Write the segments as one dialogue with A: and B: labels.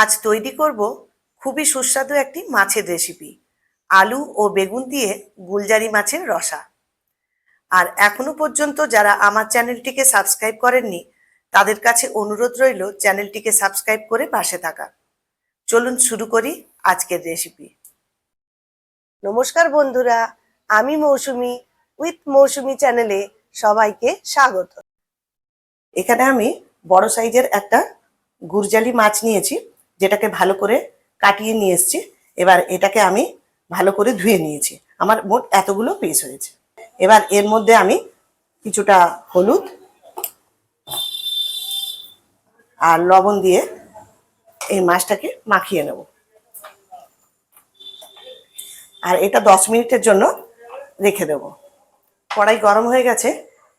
A: আজ তৈরি করব খুবই সুস্বাদু একটি মাছের রেসিপি আলু ও বেগুন দিয়ে গুলজারি মাছের রসা। আর এখনও পর্যন্ত যারা আমার চ্যানেলটিকে সাবস্ক্রাইব করেননি, তাদের কাছে অনুরোধ রইল চ্যানেলটিকে সাবস্ক্রাইব করে পাশে থাকা। চলুন শুরু করি আজকের রেসিপি নমস্কার বন্ধুরা, আমি মৌসুমি, উইথ মৌসুমি চ্যানেলে সবাইকে স্বাগত। এখানে আমি বড় সাইজের একটা গুরজালি মাছ নিয়েছি। যেটাকে ভালো করে কাটিয়ে নিয়ে এসেছি, এবার এটাকে আমি ভালো করে ধুয়ে নিয়েছি। আমার মোট এতগুলো পিস হয়েছে। এবার এর মধ্যে আমি কিছুটা হলুদ আর লবণ দিয়ে এই মাছটাকে মাখিয়ে নেব। আর এটা দশ মিনিটের জন্য রেখে দেব। কড়াই গরম হয়ে গেছে,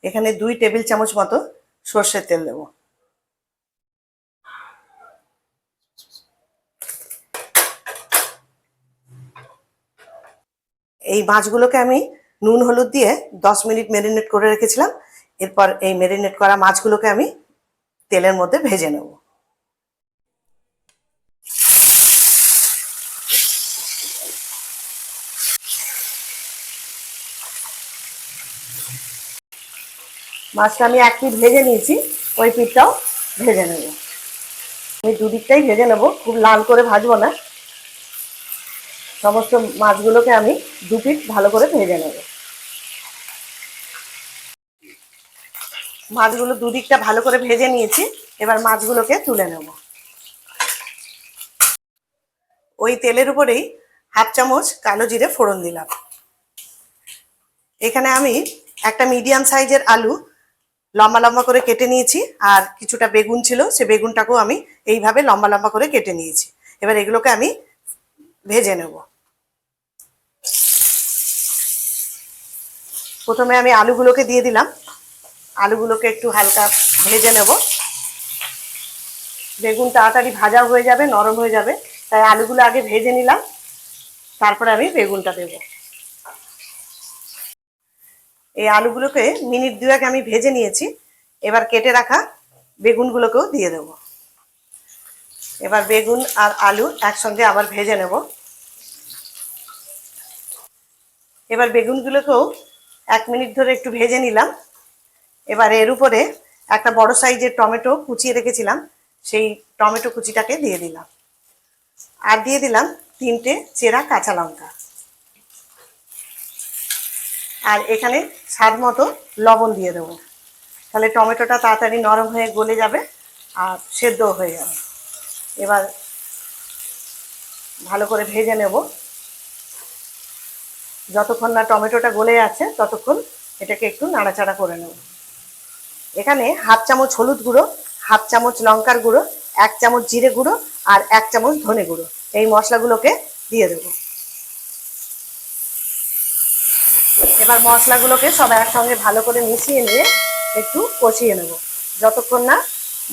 A: এখানে দুই টেবিল চামচ মতো সর্ষের তেল দেবো। এই মাছগুলোকে আমি নুন, হলুদ দিয়ে দশ মিনিট ম্যারিনেট করে রেখেছিলাম। এরপর এই ম্যারিনেট করা মাছগুলোকে আমি তেলের মধ্যে ভেজে নেব। মাছটা আমি এক পিঠ ভেজে নিয়েছি, ওই পিঠটাও ভেজে নেব। আমি দুদিকটাই ভেজে নেব, খুব লাল করে ভাজবো না। সমস্ত মাছগুলোকে আমি দু পিঠ ভালো করে ভেজে নেব। মাছগুলো দুদিকটা ভালো করে ভেজে নিয়েছি, এবার মাছগুলোকে তুলে নেব। ওই তেলের উপরেই হাফ চামচ কালো জিরে ফোড়ন দিলাম। এখানে আমি একটা মিডিয়াম সাইজের আলু লম্বা লম্বা করে কেটে নিয়েছি, আর কিছুটা বেগুন ছিল, সে বেগুনটাকেও আমি এইভাবে লম্বা লম্বা করে কেটে নিয়েছি। এবার এগুলোকে আমি ভেজে নেব। প্রথমে আমি আলুগুলোকে দিয়ে দিলাম। আলুগুলোকে একটু হালকা ভেজে নেব। বেগুন তাড়াতাড়ি ভাজা হয়ে যাবে, নরম হয়ে যাবে। তাই আলুগুলো আগে ভেজে নিলাম। তারপরে আমি বেগুনটা দেব। এই আলুগুলোকে মিনিট দুয়েক আমি ভেজে নিয়েছি। এবার কেটে রাখা বেগুনগুলোকেও দিয়ে দেব। এবার বেগুন আর আলু একসঙ্গে আবার ভেজে নেব। এবার বেগুনগুলোকেও এক মিনিট ধরে একটু ভেজে নিলাম। এবার এর উপরে একটা বড় সাইজের টমেটো কুচিয়ে রেখেছিলাম। সেই টমেটো কুচিটাকে দিয়ে দিলাম। আর দিয়ে দিলাম তিনটে চেরা কাঁচা লঙ্কা। আর এখানে স্বাদ মতো লবণ দিয়ে দেবো। তাহলে টমেটোটা তাড়াতাড়ি নরম হয়ে গলে যাবে আর সেদ্ধ হয়ে যাবে। এবার ভালো করে ভেজে নেব। যতক্ষণ না টমেটোটা গলে আছে, ততক্ষণ এটাকে একটু নাড়াচাড়া করে নেব। এখানে হাফ চামচ হলুদ গুঁড়ো, হাফ চামচ লঙ্কার গুঁড়ো, এক চামচ জিরে গুঁড়ো আর এক চামচ ধনে গুঁড়ো। এই মশলাগুলোকে দিয়ে দেব। এবার মশলাগুলোকে সব একসঙ্গে ভালো করে মিশিয়ে নিয়ে একটু কষিয়ে নেব। যতক্ষণ না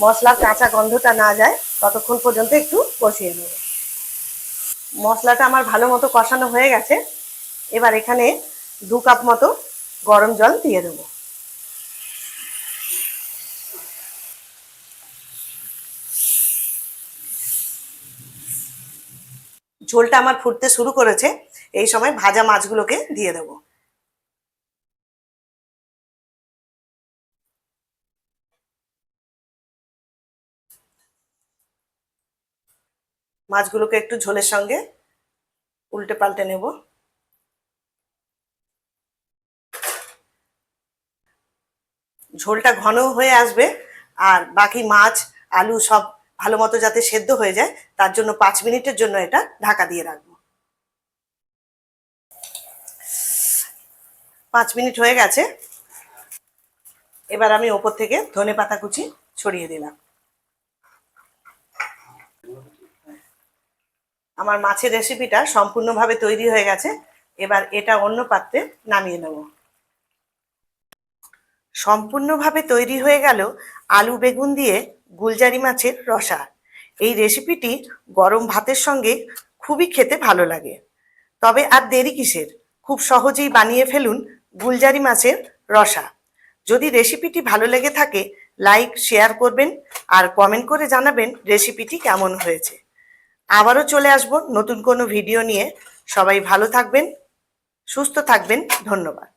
A: মশলার কাঁচা গন্ধটা না যায়, ততক্ষণ পর্যন্ত একটু কষিয়ে নেব। মশলাটা আমার ভালো মতো কষানো হয়ে গেছে। এবার এখানে দু কাপ মতো গরম জল দিয়ে দেবো। ঝোলটা আমার ফুটতে শুরু করেছে, এই সময় ভাজা মাছগুলোকে দিয়ে দেবো। মাছগুলোকে একটু ঝোলের সঙ্গে উল্টে পাল্টে নেব। ঝোলটা ঘন হয়ে আসবে আর বাকি মাছ, আলু সব ভালো মতো যাতে সেদ্ধ হয়ে যায়, তার জন্য পাঁচ মিনিটের জন্য এটা ঢাকা দিয়ে রাখব। পাঁচ মিনিট হয়ে গেছে। এবার আমি ওপর থেকে ধনে পাতা কুচি ছড়িয়ে দিলাম। আমার মাছের রেসিপিটা সম্পূর্ণভাবে তৈরি হয়ে গেছে। এবার এটা অন্য পাত্রে নামিয়ে নেব। সম্পূর্ণভাবে তৈরি হয়ে গেল আলু বেগুন দিয়ে গুলজারি মাছের রসা। এই রেসিপিটি গরম ভাতের সঙ্গে খুবই খেতে ভালো লাগে। তবে আর দেরি কিসের? খুব সহজেই বানিয়ে ফেলুন গুলজারি মাছের রসা। যদি রেসিপিটি ভালো লেগে থাকে লাইক শেয়ার করবেন আর কমেন্ট করে জানাবেন রেসিপিটি কেমন হয়েছে। আবারও চলে আসব নতুন কোনো ভিডিও নিয়ে। সবাই ভালো থাকবেন, সুস্থ থাকবেন, ধন্যবাদ।